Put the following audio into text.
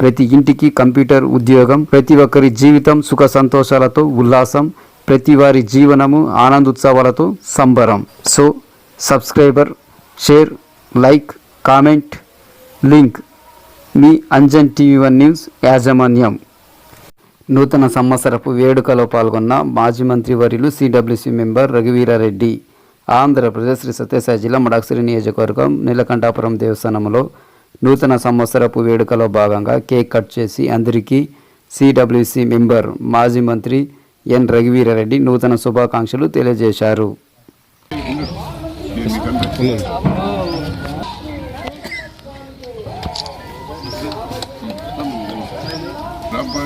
ప్రతి ఇంటికి కంప్యూటర్ ఉద్యోగం ప్రతి ఒక్కరి జీవితం సుఖ సంతోషాలతో ఉల్లాసం ప్రతి వారి జీవనము ఆనందోత్సవాలతో సంబరం. So subscriber share like comment link. మీ అంజన్ టీవీ వన్ న్యూస్ యాజమాన్యం. నూతన సంవత్సరపు వేడుకలో పాల్గొన్న మాజీ మంత్రి వర్యులు సిడబ్ల్యూసీ మెంబర్ రఘువీరారెడ్డి. ఆంధ్రప్రదేశ్ శ్రీ సత్యసాయి జిల్లా మడాక్సిరి నియోజకవర్గం నీలకంఠాపురం దేవస్థానంలో నూతన సంవత్సరపు వేడుకలో భాగంగా కేక్ కట్ చేసి అందరికీ సిడబ్ల్యూసి మెంబర్ మాజీ మంత్రి ఎన్ రఘువీరారెడ్డి నూతన శుభాకాంక్షలు తెలియజేశారు. Rubber